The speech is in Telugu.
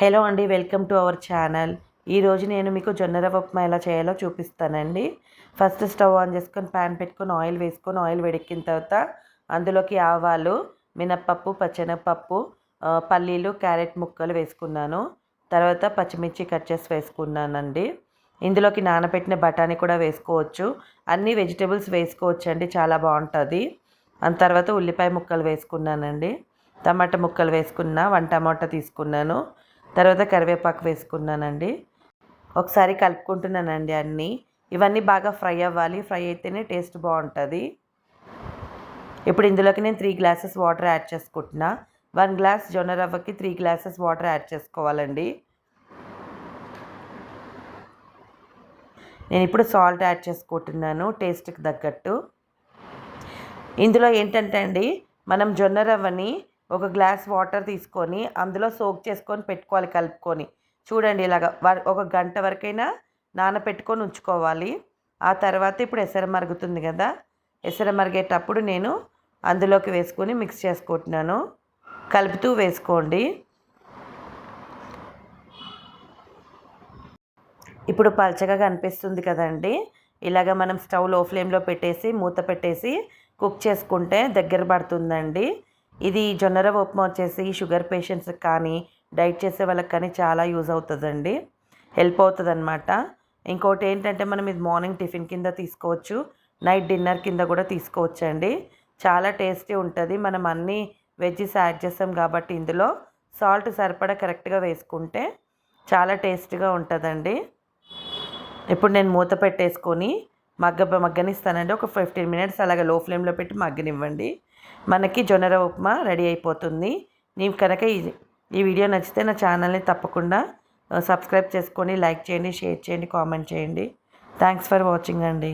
హలో అండి వెల్కమ్ టు అవర్ ఛానల్. ఈరోజు నేను మీకు జొన్న రవ్వ ఉప్మా ఎలా చేయాలో చూపిస్తానండి. ఫస్ట్ స్టవ్ ఆన్ చేసుకొని ప్యాన్ పెట్టుకొని ఆయిల్ వేసుకొని ఆయిల్ వేడెక్కిన తర్వాత అందులోకి ఆవాలు మినప్పప్పు పచ్చెనగపప్పు పల్లీలు క్యారెట్ ముక్కలు వేసుకున్నాను. తర్వాత పచ్చిమిర్చి కట్ చేసి వేసుకున్నానండి. ఇందులోకి నానబెట్టిన బఠానీ కూడా వేసుకోవచ్చు. అన్ని వెజిటేబుల్స్ వేసుకోవచ్చు అండి చాలా బాగుంటుంది. దాని తర్వాత ఉల్లిపాయ ముక్కలు వేసుకున్నానండి. టమాటా ముక్కలు వేసుకున్నా వన్ టమాటా తీసుకున్నాను. తర్వాత కరివేపాకు వేసుకున్నానండి. ఒకసారి కలుపుకుంటున్నానండి అన్నీ. ఇవన్నీ బాగా ఫ్రై అవ్వాలి. ఫ్రై అయితేనే టేస్ట్ బాగుంటుంది. ఇప్పుడు ఇందులోకి నేను త్రీ గ్లాసెస్ వాటర్ యాడ్ చేసుకుంటున్నా. వన్ గ్లాస్ జొన్న రవ్వకి త్రీ గ్లాసెస్ వాటర్ యాడ్ చేసుకోవాలండి. నేను ఇప్పుడు సాల్ట్ యాడ్ చేసుకుంటున్నాను టేస్ట్కి తగ్గట్టు. ఇందులో ఏంటంటే అండి మనం జొన్న రవ్వని ఒక గ్లాస్ వాటర్ తీసుకొని అందులో సోక్ చేసుకొని పెట్టుకోవాలి కలుపుకొని. చూడండి ఇలాగ వ- ఒక గంట వరకైనా నానపెట్టుకొని ఉంచుకోవాలి. ఆ తర్వాత ఇప్పుడు ఎసర మరుగుతుంది కదా ఎసర మరిగేటప్పుడు నేను అందులోకి వేసుకొని మిక్స్ చేసుకుంటున్నాను. కలుపుతూ వేసుకోండి. ఇప్పుడు పల్చగా కనిపిస్తుంది కదండి. ఇలాగ మనం స్టవ్లో ఫ్లేమ్లో పెట్టేసి మూత పెట్టేసి కుక్ చేసుకుంటే దగ్గర పడుతుందండి. ఇది జొన్నరవ ఉప్మా వచ్చేసి షుగర్ పేషెంట్స్కి కానీ డైట్ చేసే వాళ్ళకి కానీ చాలా యూజ్ అవుతుందండి. హెల్ప్ అవుతుంది అనమాట ఇంకోటి ఏంటంటే మనం ఇది మార్నింగ్ టిఫిన్ కింద తీసుకోవచ్చు నైట్ డిన్నర్ కింద కూడా తీసుకోవచ్చు అండి చాలా టేస్టీ ఉంటుంది. మనం అన్ని వెజ్జెస్ యాడ్ చేస్తాం కాబట్టి ఇందులో సాల్ట్ సరిపడా కరెక్ట్గా వేసుకుంటే చాలా టేస్ట్గా ఉంటుందండి. ఇప్పుడు నేను మూత పెట్టేసుకొని మగ్గ మగ్గనిస్తానండి. ఒక ఫిఫ్టీన్ మినిట్స్ అలాగే లో ఫ్లేమ్లో పెట్టి మగ్గనివ్వండి. మనకి జొన్నర ఉప్మా రెడీ అయిపోతుంది. నీవు కనుక ఈ ఈ వీడియో నచ్చితే నా ఛానల్ని తప్పకుండా సబ్స్క్రైబ్ చేసుకోండి లైక్ చేయండి షేర్ చేయండి కామెంట్ చేయండి. థ్యాంక్స్ ఫర్ వాచింగ్ అండి.